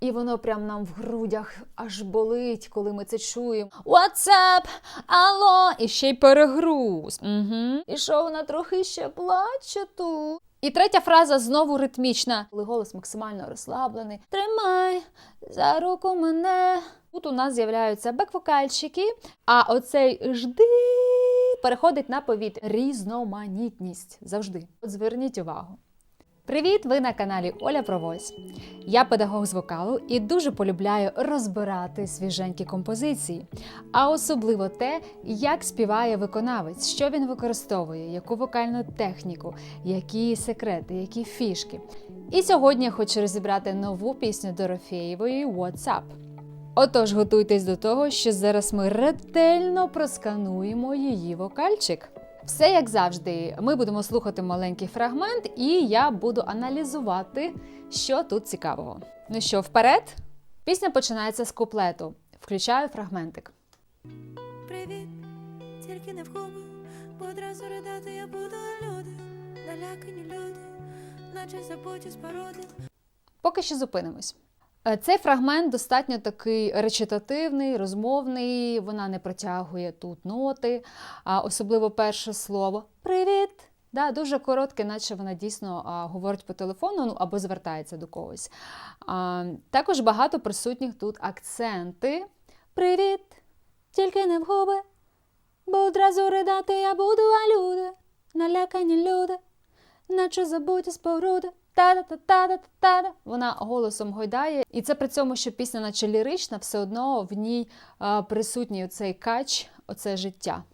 І воно прям нам в грудях аж болить, коли ми це чуємо. What's up? Алло! І ще й перегруз. Угу. І що вона трохи ще плаче тут. І третя фраза знову ритмічна, коли голос максимально розслаблений. Тримай за руку мене. Тут у нас з'являються бек-вокальчики, а оцей жди переходить на повітря. Різноманітність завжди. От зверніть увагу. Привіт! Ви на каналі Оля Провось. Я педагог з вокалу і дуже полюбляю розбирати свіженькі композиції, а особливо те, як співає виконавець, що він використовує, яку вокальну техніку, які секрети, які фішки. І сьогодні я хочу розібрати нову пісню Дорофєєвої «What's Up». Отож, готуйтесь до того, що зараз ми ретельно проскануємо її вокальчик. Все як завжди, ми будемо слухати маленький фрагмент, і я буду аналізувати, що тут цікавого. Ну що, вперед? Пісня починається з куплету. Включаю фрагментик. Привіт, тільки не в губи, бо одразу ридати я буду люди, налякані люди, наче забуті споруди. Поки що зупинимось. Е, Цей фрагмент достатньо такий речитативний, розмовний, вона не протягує тут ноти, а особливо перше слово Привіт! Да, дуже коротке, наче вона дійсно а, говорить по телефону ну, або звертається до когось. А, також багато присутніх тут акценти. Привіт! Тільки не в губи, бо одразу ридати я буду, а люди, налякані люди, наче забуті споруди. Та-да-та-та-та-та. Вона голосом гойдає, і це при цьому, що пісня, наче лірична, все одно в ній присутній оцей кач, оце життя.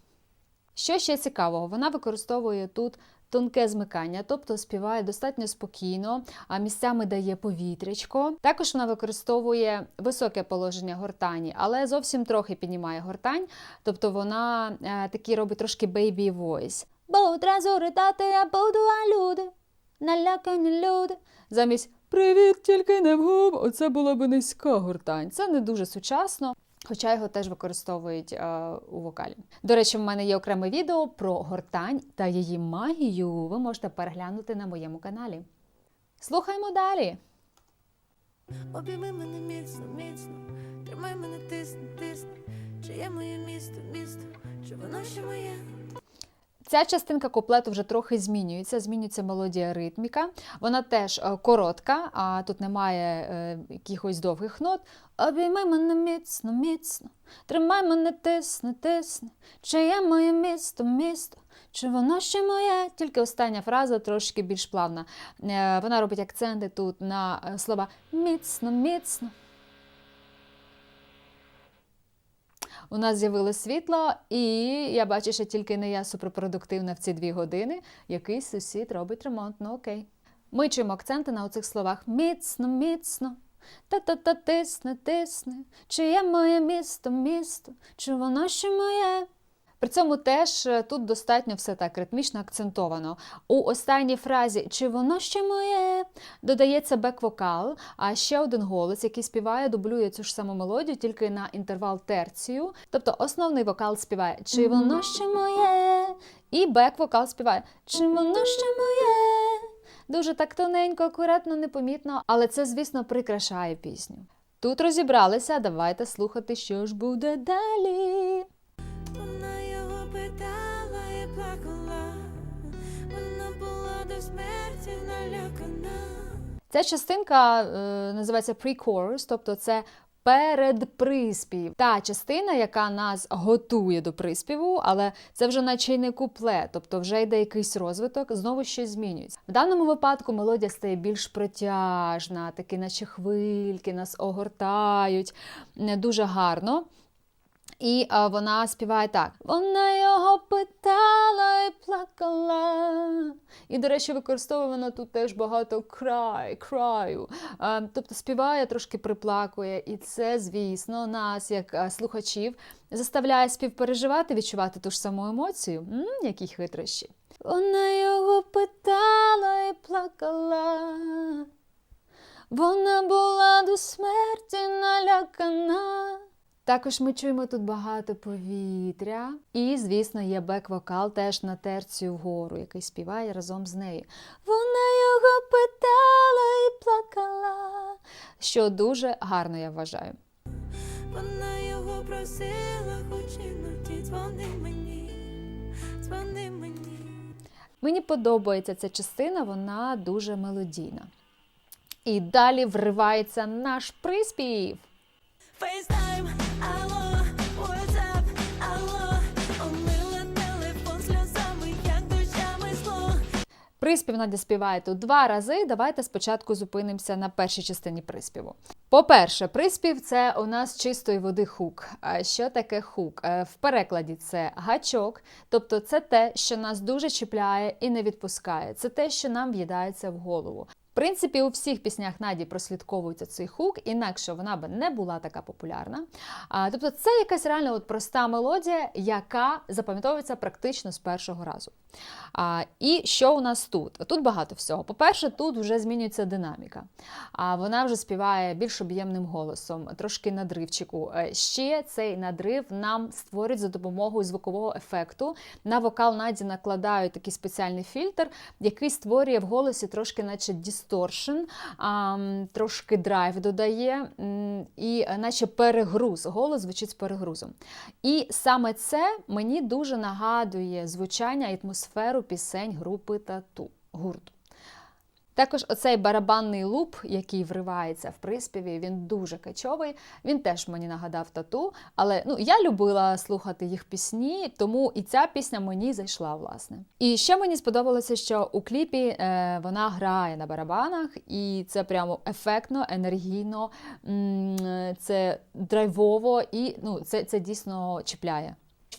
Що ще цікавого? Вона використовує тут тонке змикання, тобто співає достатньо спокійно, а місцями дає повітрячко. Також вона використовує високе положення гортані, але зовсім трохи піднімає гортань, тобто вона такий робить трошки baby voice. Бо одразу ридати я буду, а люди, налякані люди. Замість Привіт, тільки не в губ. Оце була би низька гортань. Це не дуже сучасно. Хоча його теж використовують е, у вокалі. До речі, в мене є окреме відео про гортань та її магію. Ви можете переглянути на моєму каналі. Слухаємо далі. Обійми мене міцно, міцно, тримай мене тисни, тисни. Чи є моє місто, місто, чи воно ще моє? Ця частинка куплету вже трохи змінюється, змінюється мелодія ритміка. Вона теж е, коротка, а тут немає е, якихось довгих нот. Обійми мене міцно, міцно, тримай мене тисни, тисни. Чи є моє місто, місто, чи воно ще моє? Тільки остання фраза трошки більш плавна. Е, Вона робить акценти тут на слова міцно, міцно. У нас з'явилось світло, і я бачу, що тільки не я суперпродуктивна в ці дві години. Якийсь сусід робить ремонт, ну окей. Ми чуємо акценти на оцих словах міцно, міцно. Та-та-та тисне, тисне. Чи є моє місто, місто, чи воно ще моє? При цьому теж е, тут достатньо все так ритмічно акцентовано. У останній фразі Чи воно ще моє? додається бек-вокал, а ще один голос, який співає, дублює цю ж саму мелодію, тільки на інтервал терцію. Тобто основний вокал співає Чи воно ще моє? І бек-вокал співає Чи воно ще моє? Дуже так тоненько, акуратно, непомітно, але це, звісно, прикрашає пісню. Тут розібралися, давайте слухати, що ж буде далі. Ця частинка е, називається pre-chorus, тобто це передприспів. Та частина, яка нас готує до приспіву, але це вже наче й не куплет, тобто вже йде якийсь розвиток, знову щось змінюється. В даному випадку мелодія стає більш протяжна, такі наче хвильки нас огортають не дуже гарно. І а, вона співає так: вона його плакала. І, до речі, використовує вона тут теж багато край, краю. Тобто співає, трошки приплакує. І це, звісно, нас, як слухачів, заставляє співпереживати, відчувати ту ж саму емоцію. М, які хитрощі. Вона його питала і плакала. Вона була до смерті налякана. Також ми чуємо тут багато повітря. І, звісно, є бек-вокал теж на терцію вгору, який співає разом з нею. Вона його питала і плакала. що дуже гарно я вважаю. Вона його просила, хоч іноді дзвони мені, дзвони мені. Мені подобається ця частина, вона дуже мелодійна. І далі вривається наш приспів. FaceTime, алло, WhatsApp, алло, омила телефон сльозами, як дощами зло. Приспів Надя співає тут два рази. Давайте спочатку зупинимося на першій частині приспіву. По-перше, приспів це у нас чистої води хук. А що таке хук? Е, В перекладі це гачок, тобто це те, що нас дуже чіпляє і не відпускає. Це те, що нам в'їдається в голову. Принципі, у всіх піснях Наді прослідковується цей хук, інакше вона би не була така популярна. А, тобто, це якась реально от проста мелодія, яка запам'ятовується практично з першого разу. І що у нас тут? Тут багато всього. По-перше, тут вже змінюється динаміка. А вона вже співає більш об'ємним голосом, трошки надривчику. Е, Ще цей надрив нам створюють за допомогою звукового ефекту. На вокал Наді накладають такий спеціальний фільтр, який створює в голосі трошки, наче дісторшн, трошки драйв додає, і е, наче перегруз. Голос звучить з перегрузом. І саме це мені дуже нагадує звучання і атмосферу пісень групи тату гурту. Також оцей барабанний луп, який вривається в приспіві, він дуже качовий. Він теж мені нагадав тату. Але ну я любила слухати їх пісні, тому і ця пісня мені зайшла, власне. І ще мені сподобалося, що у кліпі е, вона грає на барабанах, і це прямо ефектно, енергійно, м, це драйвово, і ну, це, це дійсно чіпляє.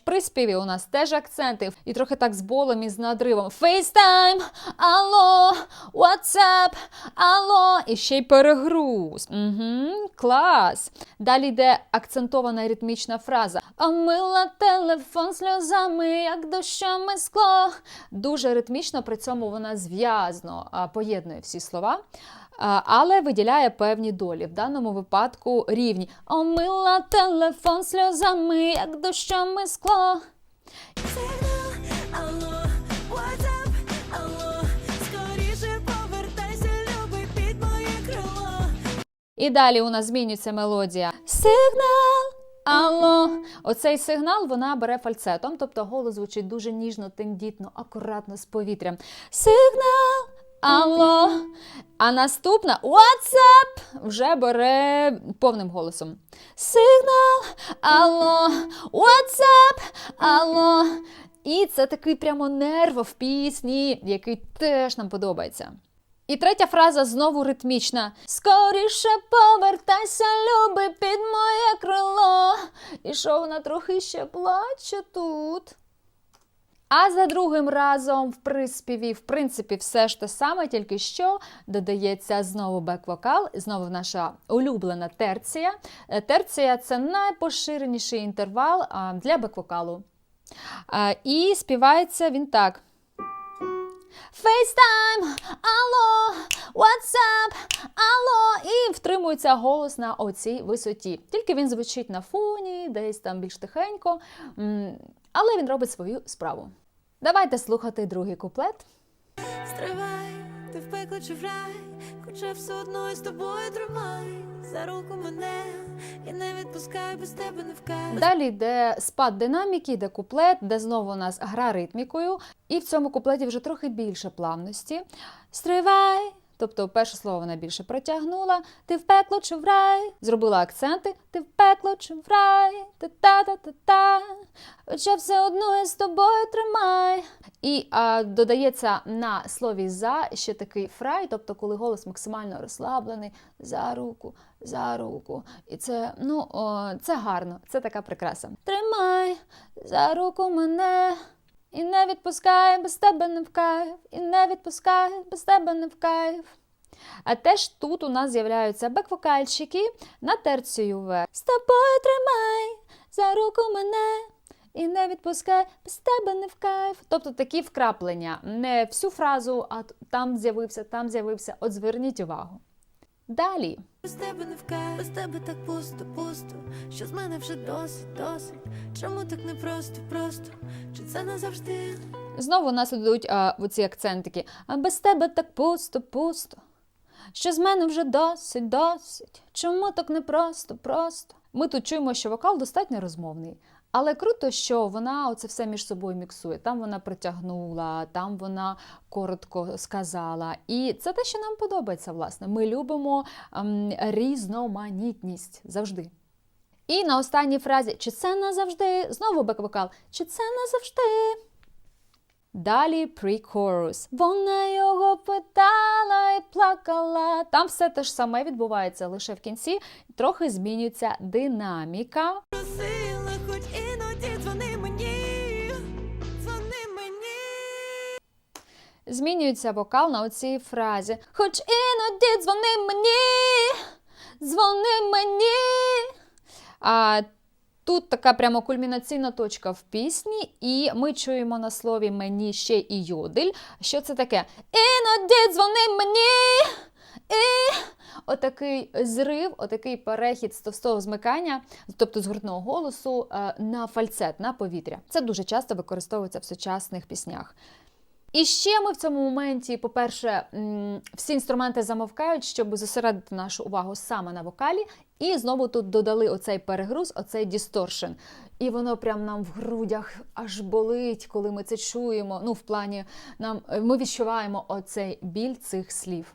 Приспіві у нас теж акценти, і трохи так з болем і з надривом. FaceTime, алло, WhatsApp, алло, і ще й перегруз. Угу, клас. Далі йде акцентована ритмічна фраза. Омила телефон сльозами, як дощами скло. Дуже ритмічно, при цьому вона зв'язно поєднує всі слова. Але виділяє певні долі. В даному випадку рівні. Омила телефон сльозами, як дощами скло. І далі у нас змінюється мелодія. Сигнал! Алло! Оцей сигнал вона бере фальцетом, тобто голос звучить дуже ніжно, тендітно, акуратно з повітрям. Сигнал! Алло! А наступна WhatsApp вже бере повним голосом. Сигнал! Алло! WhatsApp! Алло! І це такий прямо нерв в пісні, який теж нам подобається. І третя фраза знову ритмічна. Скоріше повертайся, люби, під моє крило. І що вона трохи ще плаче тут. А за другим разом в приспіві, в принципі, все ж те саме, тільки що додається знову бек-вокал, знову наша улюблена терція. Е, Терція це найпоширеніший інтервал для бек-вокалу. І співається він так. FaceTime, алло, WhatsApp, алло, і втримується голос на оцій висоті. Тільки він звучить на фоні, десь там більш тихенько, але він робить свою справу. Давайте слухати другий куплет. Стривай, ти в пекло чи в рай, хоча все одно із тобою тримай за руку мене і не відпускай, без тебе не вкай. Далі йде спад динаміки, йде куплет, де знову у нас гра ритмікою, і в цьому куплеті вже трохи більше плавності. Стривай. Тобто перше слово вона більше протягнула. Ти в пекло чи в рай. Зробила акценти. Ти в пекло чи в рай. Та-та-та-та-та. Хоча все одно я з тобою тримай. І а, додається на слові за ще такий фрай, тобто коли голос максимально розслаблений, за руку, за руку. І це, ну, о, це гарно, це така прикраса. Тримай за руку мене. І не відпускай, без тебе не в кайф, і не відпускай, без тебе не в кайф. А теж тут у нас з'являються бек-вокальчики на терцію В. З тобою тримай за руку мене. І не відпускай, без тебе не в кайф. Тобто такі вкраплення. Не всю фразу, а там з'явився, там з'явився. От зверніть увагу. Далі. Без тебе не вкаю, без тебе так пусто, пусто, що з мене вже досить, досить. Чому так не просто, просто? Чи це назавжди? Знову у нас ідуть оці акцентики. А без тебе так пусто, пусто. Що з мене вже досить, досить. Чому так не просто, просто? Ми тут чуємо, що вокал достатньо розмовний. Але круто, що вона оце все між собою міксує. Там вона притягнула, там вона коротко сказала. І це те, що нам подобається, власне. Ми любимо ем, різноманітність завжди. І на останній фразі чи це назавжди? Знову бек-вокал, чи це назавжди? Далі pre-chorus. Вона його питала і плакала. Там все те ж саме відбувається лише в кінці, трохи змінюється динаміка. Просила, хоч іноді дзвони мені, дзвони мені. Змінюється вокал на оцій фразі. Хоч іноді дзвони мені, дзвони мені. А тут така прямо кульмінаційна точка в пісні, і ми чуємо на слові мені ще і йодель. Що це таке? Іноді дзвони мені. І отакий зрив, отакий перехід з товстого змикання, тобто з гуртного голосу, е, на фальцет, на повітря. Це дуже часто використовується в сучасних піснях. І ще ми в цьому моменті, по-перше, всі інструменти замовкають, щоб зосередити нашу увагу саме на вокалі. І знову тут додали оцей перегруз, оцей дісторшн. І воно прям нам в грудях аж болить, коли ми це чуємо. Ну, в плані, нам ми відчуваємо оцей біль цих слів.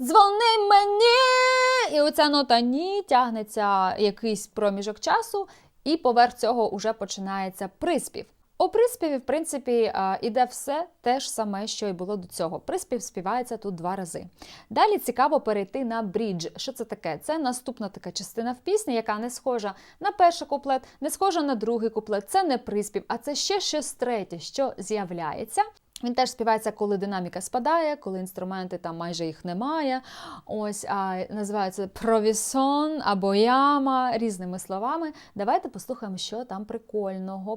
Дзвони мені! І оця нота ні тягнеться якийсь проміжок часу, і поверх цього вже починається приспів. У приспіві, в принципі, іде все те ж саме, що й було до цього. Приспів співається тут два рази. Далі цікаво перейти на брідж. Що це таке? Це наступна така частина в пісні, яка не схожа на перший куплет, не схожа на другий куплет. Це не приспів, а це ще щось третє, що з'являється. Він теж співається, коли динаміка спадає, коли інструменти там майже їх немає. Ось а називається провісон або яма різними словами. Давайте послухаємо, що там прикольного.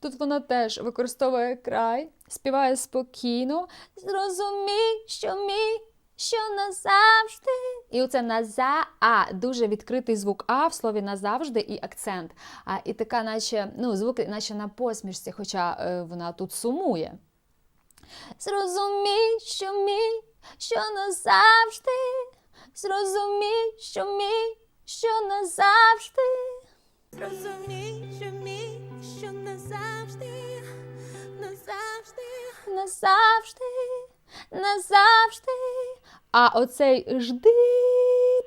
Тут вона теж використовує край, співає спокійно. Зрозумій, що мій, що назавжди. І оце наза а дуже відкритий звук А в слові назавжди і акцент. А і така, наче ну, звук, наче на посмішці, хоча е, вона тут сумує. Зрозумій, що мій, що назавжди. Зрозумій, що мій, що назавжди. Зрозумій, що мій, що назавжди. Назавжди. назавжди, назавжди. А оцей жди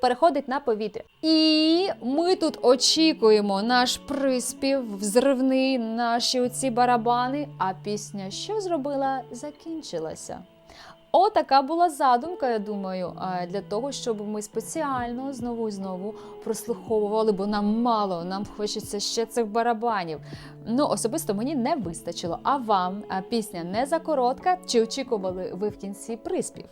переходить на повітря. І ми тут очікуємо наш приспів, взривний, наші оці барабани. А пісня, що зробила, закінчилася. Отака була задумка, я думаю, для того, щоб ми спеціально знову і знову прослуховували, бо нам мало, нам хочеться ще цих барабанів. Ну, особисто мені не вистачило. А вам пісня не закоротка? Чи очікували ви в кінці приспів?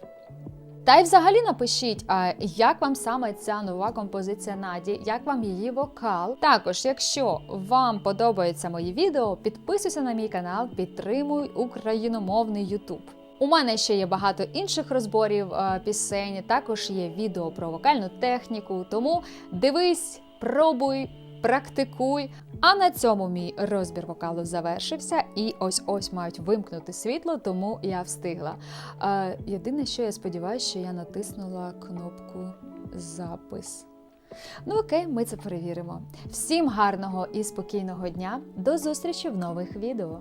Та й взагалі напишіть, а як вам саме ця нова композиція Наді, як вам її вокал. Також, якщо вам подобаються мої відео, підписуйся на мій канал, підтримуй україномовний Ютуб. У мене ще є багато інших розборів е, пісень, також є відео про вокальну техніку. Тому дивись, пробуй, практикуй. А на цьому мій розбір вокалу завершився, і ось ось мають вимкнути світло, тому я встигла. Е, єдине, що я сподіваюся, що я натиснула кнопку запис. Ну окей, ми це перевіримо. Всім гарного і спокійного дня. До зустрічі в нових відео.